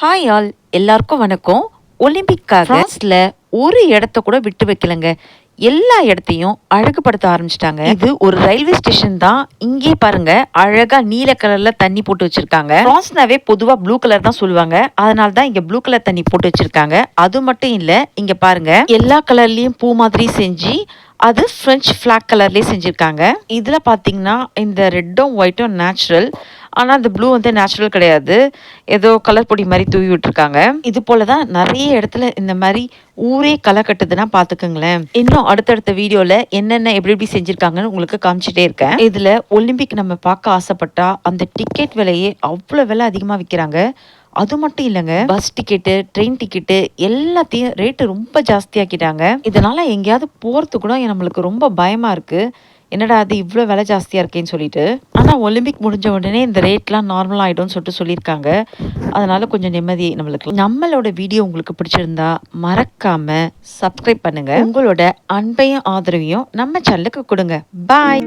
Hi all எல்லாருக்கும் வணக்கம். ஒலிம்பிக்காக பிரான்ஸ்ல ஒரு இடத்த கூட விட்டு வைக்கலங்க. எல்லா இடத்தையும் அழகுபடுத்த ஆரம்பிச்சிட்டாங்க. இது ஒரு ரயில்வே ஸ்டேஷன் தான். இங்கே பாருங்க அழகா நீல கலர்ல தண்ணி போட்டு வச்சிருக்காங்க. பிரான்ஸ்னாவே பொதுவா ப்ளூ கலர் தான் சொல்லுவாங்க. அதனால தான் இங்க ப்ளூ கலர் தண்ணி போட்டு வச்சிருக்காங்க. அது மட்டும் இல்ல இங்க பாருங்க. எல்லா கலர்லயும் பூ மாதிரி செஞ்சு அது ஃப்ரெஞ்ச் ஃபிளாக் கலர்லேயே செஞ்சுருக்காங்க. இதில் பார்த்தீங்கன்னா இந்த ரெட்டும் ஒயிட்டும் நேச்சுரல் ஆனால் அந்த ப்ளூ வந்து நேச்சுரல் கிடையாது. ஏதோ கலர் பொடி மாதிரி தூவி விட்டுருக்காங்க. இது போல தான் நிறைய இடத்துல இந்த மாதிரி ஊரே களை கட்டுதுன்னா பார்த்துக்குங்களேன். இன்னும் அடுத்தடுத்த வீடியோவில் என்னென்ன எப்படி எப்படி செஞ்சுருக்காங்கன்னு உங்களுக்கு காமிச்சிட்டே இருக்கேன். இதில் ஒலிம்பிக் நம்ம பார்க்க ஆசைப்பட்டா அந்த டிக்கெட் விலையே அவ்வளோ விலை அதிகமாக விற்கிறாங்க அது மட்டும் இல்லைங்க பஸ் டிக்கெட்டு ட்ரெயின் டிக்கெட்டு எல்லாத்தையும் ரேட்டு ரொம்ப ஜாஸ்தியாக்கிட்டாங்க. இதனால் எங்கேயாவது போகிறது கூட நம்மளுக்கு ரொம்ப பயமாக இருக்குது என்னடா அது இவ்வளோ விலை ஜாஸ்தியாக இருக்கேன்னு சொல்லிட்டு. ஆனால் ஒலிம்பிக் முடிஞ்ச உடனே இந்த ரேட்லாம் நார்மல் ஆகிடும்னு சொல்லிட்டு சொல்லியிருக்காங்க. அதனால் கொஞ்சம் நிம்மதி நம்மளுக்கு. நம்மளோட வீடியோ உங்களுக்கு பிடிச்சிருந்தா மறக்காமல் சப்ஸ்கிரைப் பண்ணுங்கள் உங்களோட அன்பையும் ஆதரவையும் நம்ம சேனலுக்கு கொடுங்க. பாய்